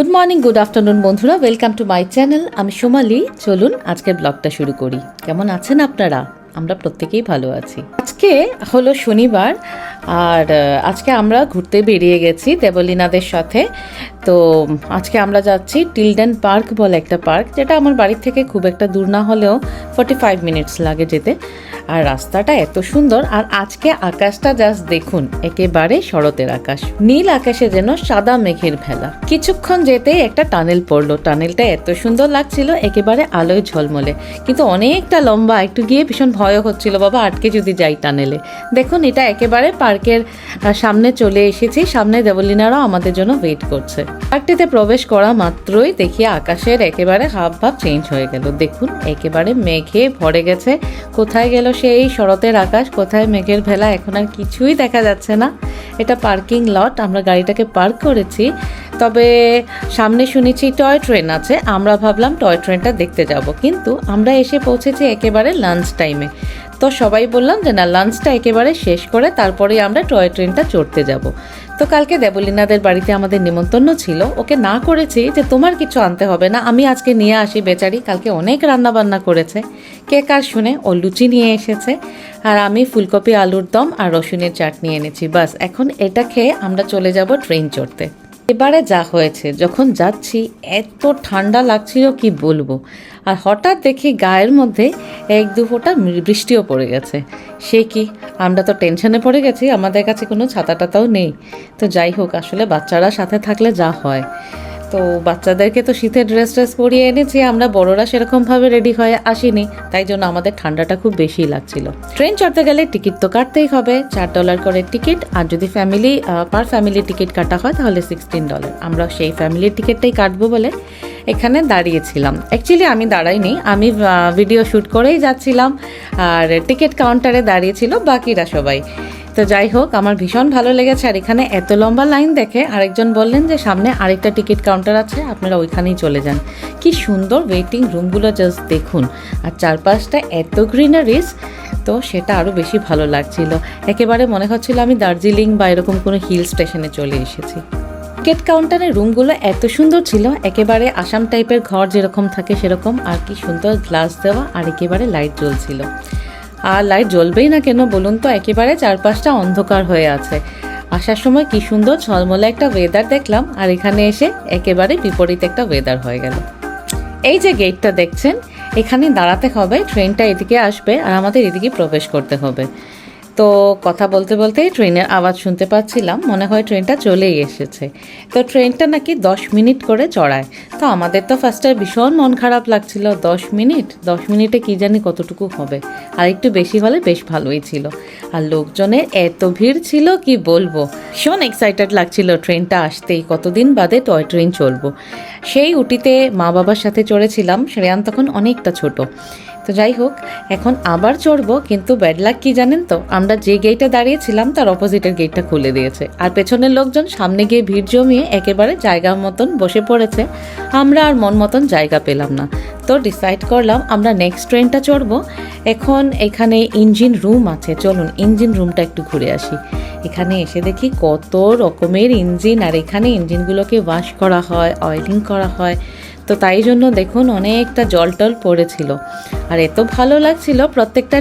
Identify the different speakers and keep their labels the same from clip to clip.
Speaker 1: Good morning good afternoon বন্ধুরা। Welcome to my channel আমি সোমালি। চলুন আজকের ব্লগটা শুরু করি। কেমন আছেন আপনারা? আমরা প্রত্যেকেই ভালো আছি। আজকে হলো শনিবার। আর আজকে আমরা ঘুরতে বেরিয়ে গেছি দেবলীনাদের সাথে। তো আজকে আমরা যাচ্ছি টিলডেন পার্ক বলে একটা পার্ক, যেটা আমার বাড়ির থেকে খুব একটা দূর না হলেও ফর্টি ফাইভ মিনিটস লাগে যেতে। আর রাস্তাটা এত সুন্দর, আর আজকে আকাশটা জাস্ট দেখুন, একেবারে শরতের আকাশ। নীল আকাশে যেন সাদা মেঘের ভেলা। কিছুক্ষণ যেতেই একটা টানেল পড়ল। টানেলটা এত সুন্দর লাগছিল, একেবারে আলোয় ঝলমলে। কিন্তু অনেকটা লম্বা, একটু গিয়ে ভীষণ ভয় হচ্ছিল, বাবা, আটকে যদি যাই টানেলে? দেখুন, এটা একেবারে পার্কের সামনে চলে এসেছি। সামনে দেবলিনারাও আমাদের জন্য ওয়েট করছে। পার্কটিতে প্রবেশ করা মাত্রই দেখি আকাশের একেবারে হাব ভাব চেঞ্জ হয়ে গেল। দেখুন, একেবারে মেঘে ভরে গেছে। কোথায় গেল সেই শরতের আকাশ? কোথায় মেঘের ভেলা? এখন আর কিছুই দেখা যাচ্ছে না। এটা পার্কিং লট আমরা গাড়িটাকে পার্ক করেছি। তবে সামনে শুনেছি টয় ট্রেন আছে। আমরা ভাবলাম টয় ট্রেনটা দেখতে যাব। কিন্তু আমরা এসে পৌঁছেছি একেবারে লাঞ্চ টাইমে তো সবাই বললাম যে, না লাঞ্চটা একেবারে শেষ করে তারপরে আমরা টয় ট্রেনটা চড়তে যাব। তো কালকে দেবলীনাদের বাড়িতে আমাদের নিমন্ত্রণ ছিল। ওকে না করেছি যে, তোমার কিছু আনতে হবে না, আমি আজকে নিয়ে আসি বেচারি, কালকে অনেক রান্না বান্না করেছে। কে কার শুনে ও লুচি নিয়ে এসেছে। আর আমি ফুলকপি, আলুর দম আর রসুনের চাটনি এনেছি। বাস, এখন এটা খেয়ে আমরা চলে যাব ট্রেন চড়তে। এবারে যা হয়েছে, যখন যাচ্ছি, এত ঠান্ডা লাগছিল, কি বলব? আর হঠাৎ দেখি গায়ের মধ্যে এক দু ফোঁটা বৃষ্টিও পড়ে গেছে। সে কি? আমরা তো টেনশনে পড়ে গেছি, আমাদের কাছে কোনো ছাতা টাতাও নেই। তো যাই হোক, আসলে বাচ্চারা সাথে থাকলে যা হয়। তো বাচ্চাদেরকে তো শীতের ড্রেস ট্রেস পরিয়ে এনেছি, আমরা বড়রা সেরকমভাবে রেডি হয়ে আসিনি, তাই জন্য আমাদের ঠান্ডাটা খুব বেশি লাগছিল। ট্রেন চড়তে গেলে টিকিট তো কাটতেই হবে, চার ডলার করে টিকিট আর যদি ফ্যামিলি পার ফ্যামিলি টিকিট কাটা হয় তাহলে সিক্সটিন ডলার আমরা সেই ফ্যামিলির টিকিটটাই কাটবো বলে এখানে দাঁড়িয়েছিলাম। অ্যাকচুয়ালি আমি দাঁড়াইনি, আমি ভিডিও শ্যুট করেই যাচ্ছিলাম, আর টিকিট কাউন্টারে দাঁড়িয়েছিল বাকিরা সবাই। তো যাই হোক, আমার ভীষণ ভালো লেগেছে। আর এখানে এত লম্বা লাইন দেখে আরেকজন বললেন যে, সামনে আরেকটা টিকিট কাউন্টার আছে, আপনারা ওইখানেই চলে যান। কি সুন্দর ওয়েটিং রুমগুলো জাস্ট দেখুন। আর চারপাশটা এত গ্রিনারিস তো সেটা আরও বেশি ভালো লাগছিল। একেবারে মনে হচ্ছিল আমি দার্জিলিং বা এরকম কোনো হিল স্টেশনে চলে এসেছি। টিকিট কাউন্টারের রুমগুলো এত সুন্দর ছিল, একেবারে আসাম টাইপের ঘর যেরকম থাকে সেরকম। আর কি সুন্দর গ্লাস দেওয়া, আর একেবারে লাইট জ্বলছিল। আর লাইট জ্বলবেই না কেন বলুন তো, একেবারে চারপাশটা অন্ধকার হয়ে আছে। আসার সময় কি সুন্দর ঝলমলে একটা ওয়েদার দেখলাম, আর এখানে এসে একেবারে বিপরীত একটা ওয়েদার হয়ে গেল। এই যে গেটটা দেখছেন, এখানে দাঁড়াতে হবে ট্রেনটা এদিকে আসবে আর আমাদের এদিকে প্রবেশ করতে হবে। তো কথা বলতে বলতেই ট্রেনের আওয়াজ শুনতে পাচ্ছিলাম। মনে হয় ট্রেনটা চলেই এসেছে। তো ট্রেনটা নাকি দশ মিনিট করে চড়ায়। তো আমাদের তো ফার্স্টে ভীষণ মন খারাপ লাগছিল। দশ মিনিট? দশ মিনিটে কি জানি কতটুকু হবে। আর একটু বেশি হলে বেশ ভালোই ছিল। আর লোকজনের এত ভিড় ছিল, কি বলব? ভীষণ এক্সাইটেড লাগছিল ট্রেনটা আসতেই। কতদিন বাদে টয় ট্রেন চলবো। সেই উটিতে মা বাবার সাথে চড়েছিলাম। শ্রেয়ান তখন অনেকটা ছোট। তো যাই হোক, এখন আবার চড়বো, কিন্তু ব্যাড লাক কি জানেন তো? আমরা যে গেটে দাঁড়িয়েছিলাম, তার অপোজিটের গেটটা খুলে দিয়েছে। আর পেছনের লোকজন সামনে গিয়ে ভিড় জমিয়ে একেবারে জায়গা মতন বসে পড়েছে। আমরা আর মন মতন জায়গা পেলাম না। তো ডিসাইড করলাম, আমরা নেক্সট ট্রেনটা চড়বো। এখন এখানে ইঞ্জিন রুম আছে। চলুন ইঞ্জিন রুমটা একটু ঘুরে আসি। এখানে এসে দেখি কত রকমের ইঞ্জিন আর এখানে ইঞ্জিনগুলোকে ওয়াশ করা হয় অয়েলিং করা হয়। তো তাই জন্য দেখুন অনেকটা জল টল পড়েছিল। আর এত ভালো লাগছিল, প্রত্যেকটা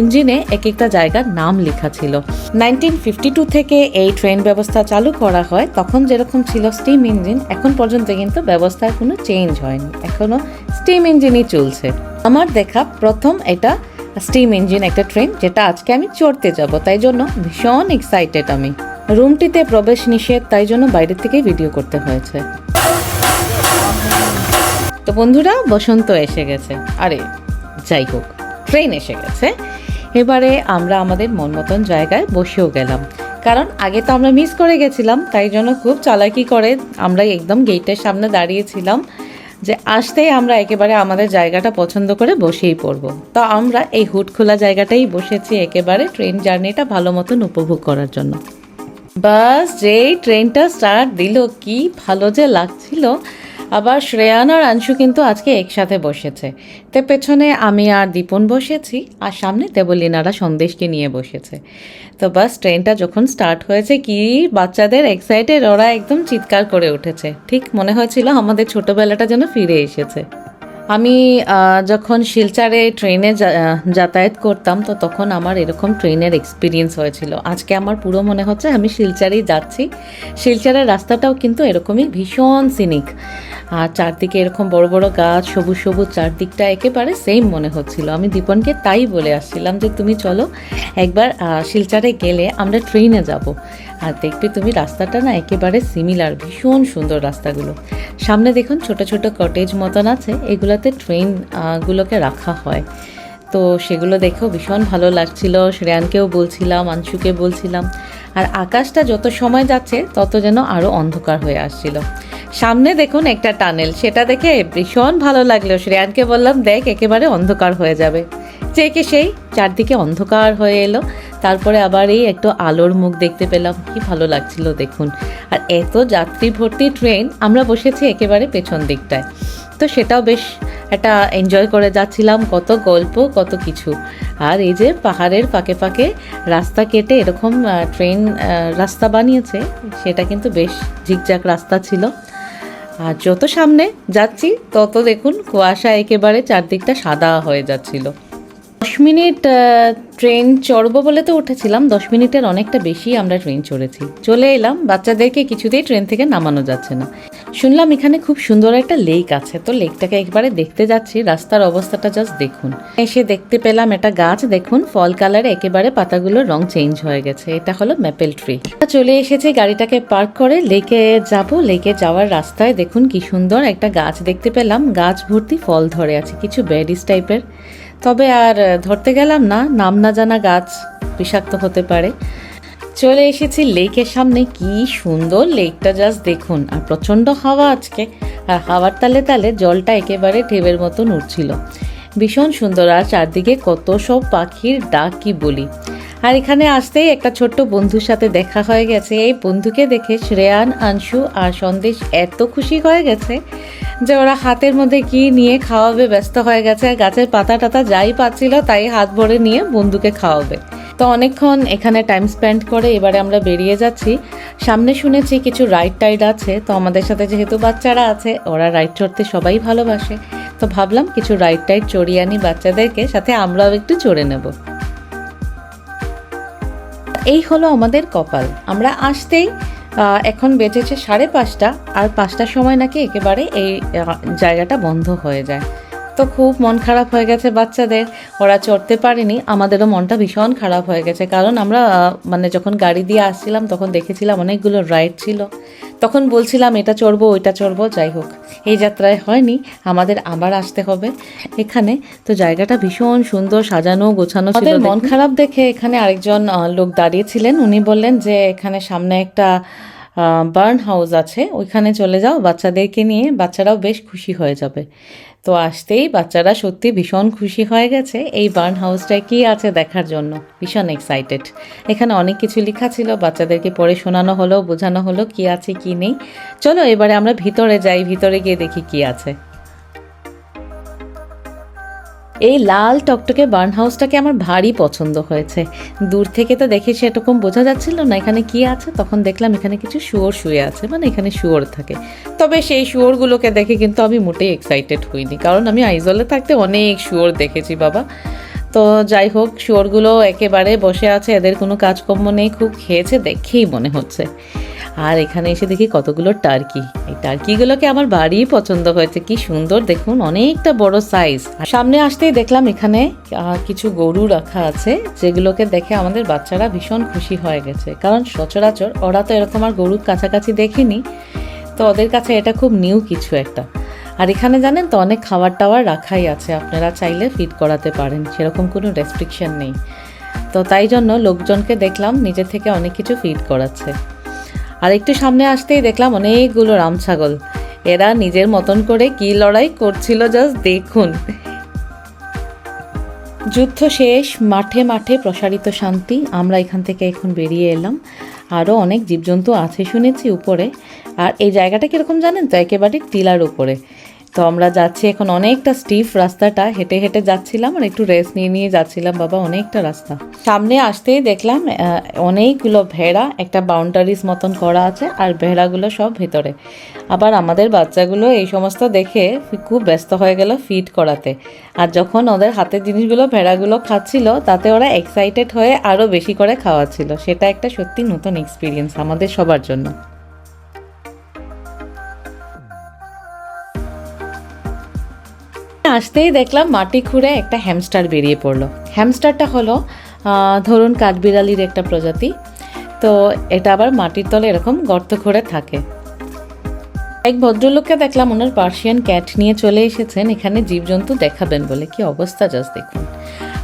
Speaker 1: ইঞ্জিনে এক একটা জায়গার নাম লেখা ছিল। নাইনটিন ফিফটি টু থেকে এই ট্রেন ব্যবস্থা চালু করা হয়, তখন যেরকম ছিল স্টিম ইঞ্জিন, এখন পর্যন্ত কিন্তু ব্যবস্থার কোনো চেঞ্জ হয়নি। এখনও স্টিম ইঞ্জিনই চলছে। আমার দেখা প্রথম এটা স্টিম ইঞ্জিন একটা ট্রেন, যেটা আজকে আমি চড়তে যাব, তাই জন্য ভীষণ এক্সাইটেড আমি। রুমটিতে প্রবেশ নিষেধ, তাই জন্য বাইরের থেকেই ভিডিও করতে হয়েছে। তো বন্ধুরা, বসন্ত এসে গেছে। আরে, যাই হোক, ট্রেন এসে গেছে। এবারে আমরা আমাদের মন মতন জায়গায় বসেও গেলাম। কারণ আগে তো আমরা মিস করে গেছিলাম, তাই জন্য খুব চালাকি করে আমরা একদম গেটের সামনে দাঁড়িয়েছিলাম যে আসতেই আমরা একেবারে আমাদের জায়গাটা পছন্দ করে বসেই পড়ব। তো আমরা এই হুট খোলা জায়গাটাই বসেছি একেবারে ট্রেন জার্নিটা ভালো মতন উপভোগ করার জন্য। বাস, যেই ট্রেনটা স্টার্ট দিল, কি ভালো যে লাগছিল। আবার শ্রেয়ান আর আংশু কিন্তু আজকে একসাথে বসেছে। তে পেছনে আমি আর দীপন বসেছি, আর সামনে দেবলিনারা সন্দেশকে নিয়ে বসেছে। তো বাস, ট্রেনটা যখন স্টার্ট হয়েছে, কি বাচ্চাদের এক্সাইটেড ওরা একদম চিৎকার করে উঠেছে। ঠিক মনে হয়েছিল আমাদের ছোটোবেলাটা যেন ফিরে এসেছে। আমি যখন শিলচারে ট্রেনে যাতায়াত করতাম, তো তখন আমার এরকম ট্রেনের এক্সপিরিয়েন্স হয়েছিল। আজকে আমার পুরো মনে হচ্ছে আমি শিলচারেই যাচ্ছি। শিলচারের রাস্তাটাও কিন্তু এরকমই ভীষণ সিনিক আর চারদিকে এরকম বড় বড় গাছ, সবুজ সবুজ, চারদিকটা একেবারে সেম মনে হচ্ছিল। আমি দীপনকে তাই বলে আসছিলাম যে, তুমি চলো, একবার শিলচারে গেলে আমরা ট্রেনে যাব। আর দেখবে তুমি রাস্তাটা না একেবারে সিমিলার ভীষণ সুন্দর রাস্তাগুলো। সামনে দেখুন ছোট ছোট কটেজ মতন আছে, এগুলোতে ট্রেন গুলোকে রাখা হয়। তো সেগুলো দেখেও ভীষণ ভালো লাগছিল, শ্রেয়ানকেও বলছিলাম, আংশুকে বলছিলাম। আর আকাশটা যত সময় যাচ্ছে, তত যেন আরও অন্ধকার হয়ে আসছিল। সামনে দেখুন একটা টানেল সেটা দেখে ভীষণ ভালো লাগল। শ্রেয়ানকে বললাম, দেখ, একেবারে অন্ধকার হয়ে যাবে। যে কে সেই, চারদিকে অন্ধকার হয়ে এলো। তারপরে আবার এই একটু আলোর মুখ দেখতে পেলাম। কি ভালো লাগছিল দেখুন। আর এত যাত্রী ভর্তি ট্রেন আমরা বসেছি একেবারে পেছন দিকটায়। তো সেটাও বেশ একটা এনজয় করে যাচ্ছিলাম। কত গল্প, কত কিছু। আর এই যে পাহাড়ের ফাঁকে ফাঁকে রাস্তা কেটে এরকম ট্রেন রাস্তা বানিয়েছে, সেটা কিন্তু বেশ ঝিকঝাক রাস্তা ছিল। আর যত সামনে যাচ্ছি, তত দেখুন কুয়াশা একেবারে চারদিকটা সাদা হয়ে যাচ্ছিল। মিনিট ট্রেন চড়বো বলে তো উঠেছিলাম। দশ মিনিটের অনেকটা বেশি আমরা ট্রেন চড়েছি। চলে এলাম, বাচ্চাদেরকে কিছুতেই ট্রেন থেকে নামানো যাচ্ছে না। শুনলাম এখানে খুব সুন্দর একটা লেক আছে, তো লেকটাকে একবারে দেখতে যাচ্ছি, রাস্তার অবস্থাটা জাস্ট দেখুন। এসে দেখতে পেলাম একটা গাছ, দেখুন, ফল কালারে, একেবারে পাতাগুলোর রং চেঞ্জ হয়ে গেছে। এটা হলো ম্যাপেল ট্রি চলে এসেছে গাড়িটাকে পার্ক করে, লেকে যাব। লেকে যাওয়ার রাস্তায় দেখুন কি সুন্দর একটা গাছ দেখতে পেলাম। গাছ ভর্তি ফল ধরে আছে, কিছু বেরিস টাইপের তবে আর ধরতে গেলাম না, নাম না জানা গাছ বিষাক্ত হতে পারে। চলে এসেছি লেকের সামনে, কি সুন্দর লেকটা জাস্ট দেখুন। আর প্রচণ্ড হাওয়া আজকে। আর হাওয়ার তালে তালে জলটা একেবারে ঢেবের মতন উঠছিল ভীষণ সুন্দর, আর চারদিকে কত সব পাখির ডাক কি বলি। আর এখানে আসতেই একটা ছোট্ট বন্ধুর সাথে দেখা হয়ে গেছে। এই বন্ধুকে দেখে শ্রেয়ান আংশু আর সন্দেশ এত খুশি হয়ে গেছে যে ওরা হাতের মধ্যে কি নিয়ে খাওয়াবে, ব্যস্ত হয়ে গেছে। আর গাছের পাতা টাতা যাই পাচ্ছিল, তাই হাত ভরে নিয়ে বন্ধুকে খাওয়াবে। তো অনেকক্ষণ এখানে টাইম স্পেন্ড করে এবারে আমরা বেরিয়ে যাচ্ছি। সামনে শুনেছি কিছু রাইড টাইড আছে। তো আমাদের সাথে যেহেতু বাচ্চারা আছে, ওরা রাইড চড়তে সবাই ভালোবাসে। তো ভাবলাম কিছু রাইড টাইড চড়িয়ে আনি বাচ্চাদেরকে, সাথে আমরাও একটু চড়ে নেব। এই হলো আমাদের কপাল। আমরা আসতেই এখন বেঁচেছে সাড়ে পাঁচটা, আর পাঁচটার সময় নাকি একেবারে এই জায়গাটা বন্ধ হয়ে যায়। তো খুব মন খারাপ হয়ে গেছে বাচ্চাদের। ওরা চড়তে পারেনি আমাদেরও মনটা ভীষণ খারাপ হয়ে গেছে। কারণ আমরা মানে যখন গাড়ি দিয়ে আসছিলাম তখন দেখেছিলাম অনেকগুলো রাইড ছিল। তখন বলছিলাম এটা চড়বো ওইটা চড়বো যাই হোক। এই যাত্রায় হয়নি আমাদের আবার আসতে হবে। এখানে তো জায়গাটা ভীষণ সুন্দর সাজানো গোছানো ছিল মন খারাপ দেখে এখানে আরেকজন লোক দাঁড়িয়েছিলেন উনি বললেন যে এখানে সামনে একটা বার্ন হাউস আছে, ওইখানে চলে যাও, বাচ্চাদেরকে নিয়ে বাচ্চারাও বেশ খুশি হয়ে যাবে। তো আসতেই বাচ্চারা সত্যি ভীষণ খুশি হয়ে গেছে। এই বার্ন হাউসটায় কী আছে দেখার জন্য? ভীষণ এক্সাইটেড এখানে অনেক কিছু লেখা ছিল, বাচ্চাদেরকে পড়ে শোনানো হলো, বোঝানো হলো কি আছে, কি নেই। চলো এবারে আমরা ভিতরে যাই, ভিতরে গিয়ে দেখি কি আছে। এই লাল টকটকে বার্ন হাউসটাকে আমার ভারী পছন্দ হয়েছে। দূর থেকে তো দেখে সেরকম বোঝা যাচ্ছিল না, এখানে কি আছে? তখন দেখলাম এখানে কিছু শুয়োর শুয়ে আছে মানে এখানে শুয়োর থাকে। তবে সেই শুয়োরগুলোকে দেখে কিন্তু আমি মোটেই এক্সাইটেড হইনি, কারণ আমি আইজলে থাকতে অনেক শুয়োর দেখেছি বাবা। তো যাই হোক, শুয়োরগুলো একেবারে বসে আছে, এদের কোনো কাজকর্ম নেই, খুব খেয়েছে, দেখেই মনে হচ্ছে। আর এখানে এসে দেখি কতগুলো টার্কি এই টার্কিগুলোকে আমার বাড়ি পছন্দ হয়েছে। কি সুন্দর, দেখুন, অনেকটা বড় সাইজ সামনে আসতেই দেখলাম এখানে কিছু গরু রাখা আছে, যেগুলোকে দেখে আমাদের বাচ্চারা ভীষণ খুশি হয়ে গেছে। কারণ সচরাচর ওরা তো এরকম আর গরুর কাছাকাছি দেখেনি, তো ওদের কাছে এটা খুব নিউ কিছু একটা। আর এখানে জানেন তো, অনেক খাবার টাওয়ার রাখাই আছে। আপনারা চাইলে ফিট করাতে পারেন, সেরকম কোনো রেস্ট্রিকশন নেই। তো তাই জন্য লোকজনকে দেখলাম, নিজে থেকে অনেক কিছু ফিট করাচ্ছে। আর একটু সামনে আসতেই দেখলাম অনেকগুলো রামছাগল এরা নিজের মতন করে কি লড়াই করছিল জাস্ট দেখুন। যুদ্ধ শেষ, মাঠে মাঠে প্রসারিত শান্তি, আমরা এখান থেকে এখন বেরিয়ে এলাম। আরও অনেক জীবজন্তু আছে শুনেছি উপরে। আর এই জায়গাটা কীরকম জানেন তো? একেবারে টিলার উপরে। তো আমরা যাচ্ছি এখন অনেকটা স্টিফ রাস্তাটা। হেঁটে হেঁটে যাচ্ছিলাম আর একটু রেস্ট নিয়ে নিয়ে যাচ্ছিলাম। বাবা, অনেকটা রাস্তা। সামনে আসতেই দেখলাম অনেকগুলো ভেড়া, একটা বাউন্ডারিজ মতন করা আছে আর ভেড়াগুলো সব ভেতরে। আবার আমাদের বাচ্চাগুলো এই সমস্ত দেখে খুব ব্যস্ত হয়ে গেল ফিট করাতে। আর যখন ওদের হাতের জিনিসগুলো ভেড়াগুলো খাচ্ছিল, তাতে ওরা এক্সাইটেড হয়ে আরও বেশি করে খাওয়াচ্ছিল। সেটা একটা সত্যি নতুন এক্সপিরিয়েন্স আমাদের সবার জন্য। আসতেই দেখলাম মাটি খুঁড়ে একটা হ্যামস্টার বেরিয়ে পড়ল। হ্যামস্টারটা হলো ধরুন কাঠবিড়ালির একটা প্রজাতি। তো এটা আবার মাটির তলে এরকম গর্ত করে থাকে। এক ভদ্রলোককে দেখলাম ওনার পার্সিয়ান ক্যাট নিয়ে চলে এসেছেন। এখানে জীবজন্তু দেখাবেন বলে। কি অবস্থা, জাস্ট দেখুন।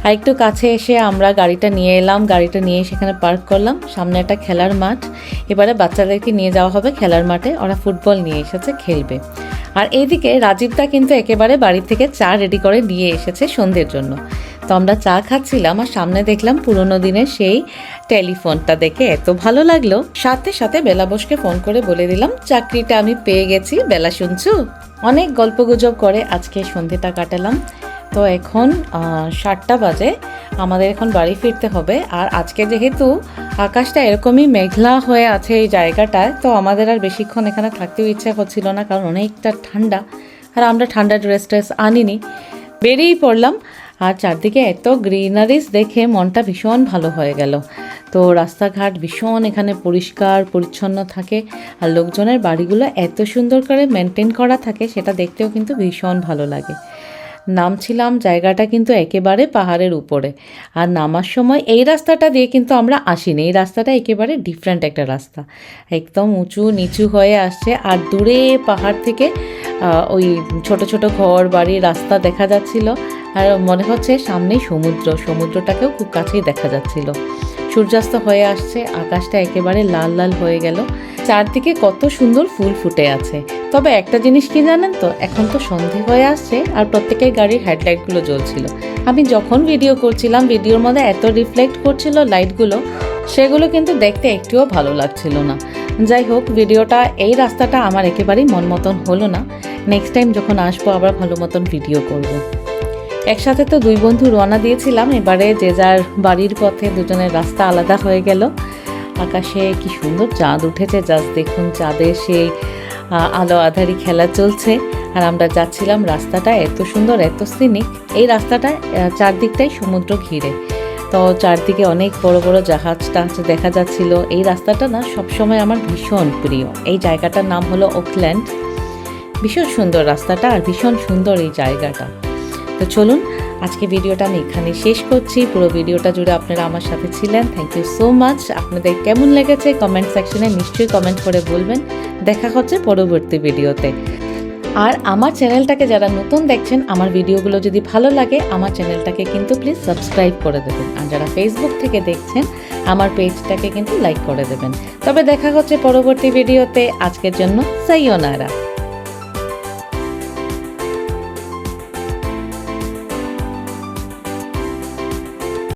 Speaker 1: আর একটু কাছে এসে আমরা গাড়িটা নিয়ে এলাম, গাড়িটা নিয়ে সেখানে পার্ক করলাম। সামনে একটা খেলার মাঠ। এবারে বাচ্চাদেরকে নিয়ে যাওয়া হবে খেলার মাঠে, ওরা ফুটবল নিয়ে এসেছে, খেলবে। আর এইদিকে রাজীবদা কিন্তু একেবারে বাড়ি থেকে চা রেডি করে নিয়ে এসেছে সন্ধ্যের জন্য। তো আমরা চা খাচ্ছিলাম আর সামনে দেখলাম পুরোনো দিনের সেই টেলিফোনটা দেখে এত ভালো লাগল। সাথে সাথে বেলা বসকে ফোন করে বলে দিলাম, চাকরিটা আমি পেয়ে গেছি, বেলা শুনছু? অনেক গল্পগুজব করে আজকে সন্ধেটা কাটালাম। তো এখন সাতটা বাজে। আমাদের এখন বাড়ি ফিরতে হবে। আর আজকে যেহেতু আকাশটা এরকমই মেঘলা হয়ে আছে এই জায়গাটায়, তো আমাদের আর বেশিক্ষণ এখানে থাকতেও ইচ্ছা করছিল না, কারণ অনেকটা ঠান্ডা। আর আমরা ঠান্ডা ড্রেস ট্রেস আনিনি। বেরিয়েই পড়লাম। আর চারদিকে এত গ্রিনারিস দেখে মনটা ভীষণ ভালো হয়ে গেল। তো রাস্তাঘাট ভীষণ এখানে পরিষ্কার, পরিচ্ছন্ন থাকে। আর লোকজনের বাড়িগুলো এত সুন্দর করে মেনটেন করা থাকে, সেটা দেখতেও কিন্তু ভীষণ ভালো লাগে। নামছিলাম, জায়গাটা কিন্তু একেবারে পাহাড়ের উপরে। আর নামার সময় এই রাস্তাটা দিয়ে কিন্তু আমরা আসিনি। এই রাস্তাটা একেবারে ডিফারেন্ট একটা রাস্তা। একদম উঁচু নিচু হয়ে আসছে। আর দূরে পাহাড় থেকে ওই ছোট ছোট ঘর বাড়ি রাস্তা দেখা যাচ্ছিল। আর মনে হচ্ছে সামনেই সমুদ্র। সমুদ্রটাকেও খুব কাছেই দেখা যাচ্ছিল। সূর্যাস্ত হয়ে আসছে, আকাশটা একেবারে লাল লাল হয়ে গেল। চারদিকে কত সুন্দর ফুল ফুটে আছে। তবে একটা জিনিস কি জানেন তো, এখন তো সন্ধে হয়ে আসছে আর প্রত্যেকের গাড়ির হেডলাইটগুলো জ্বলছিল। আমি যখন ভিডিও করছিলাম ভিডিওর মধ্যে এত রিফ্লেক্ট করছিল লাইটগুলো সেগুলো কিন্তু দেখতে একটুও ভালো লাগছিল না। যাই হোক ভিডিওটা এই রাস্তাটা আমার একেবারেই মন মতন হলো না। নেক্সট টাইম যখন আসব, আবার ভালো মতন ভিডিও করব। একসাথে তো দুই বন্ধু রওনা দিয়েছিলাম, এবারে যে যার বাড়ির পথে দুজনের রাস্তা আলাদা হয়ে গেল। আকাশে কি সুন্দর চাঁদ উঠেছে, জাস্ট দেখুন চাঁদে সেই আলো আধারি খেলা চলছে। আর আমরা যাচ্ছিলাম রাস্তাটা এত সুন্দর, এত সিনিক এই রাস্তাটা চারদিকটাই সমুদ্র ঘিরে। তো চারদিকে অনেক বড় বড় জাহাজ টাহাজ দেখা যাচ্ছিল। এই রাস্তাটা না সবসময় আমার ভীষণ প্রিয়। এই জায়গাটার নাম হলো ওকল্যান্ড ভীষণ সুন্দর রাস্তাটা আর ভীষণ সুন্দর এই জায়গাটা। তো চলুন, আজকে ভিডিওটা আমি এখানে শেষ করছি। পুরো ভিডিওটা জুড়ে আপনারা আমার সাথে ছিলেন। থ্যাংক ইউ সো মাচ আপনাদের কেমন লেগেছে কমেন্ট সেকশনে নিশ্চয়ই কমেন্ট করে বলবেন। দেখা হচ্ছে পরবর্তী ভিডিওতে। আর আমার চ্যানেলটাকে যারা নতুন দেখছেন, আমার ভিডিওগুলো যদি ভালো লাগে, আমার চ্যানেলটাকে কিন্তু প্লিজ সাবস্ক্রাইব করে দেবেন। আর যারা ফেসবুক থেকে দেখছেন, আমার পেজটাকে কিন্তু লাইক করে দেবেন। তবে দেখা হচ্ছে পরবর্তী ভিডিওতে। আজকের জন্য সাইওনারা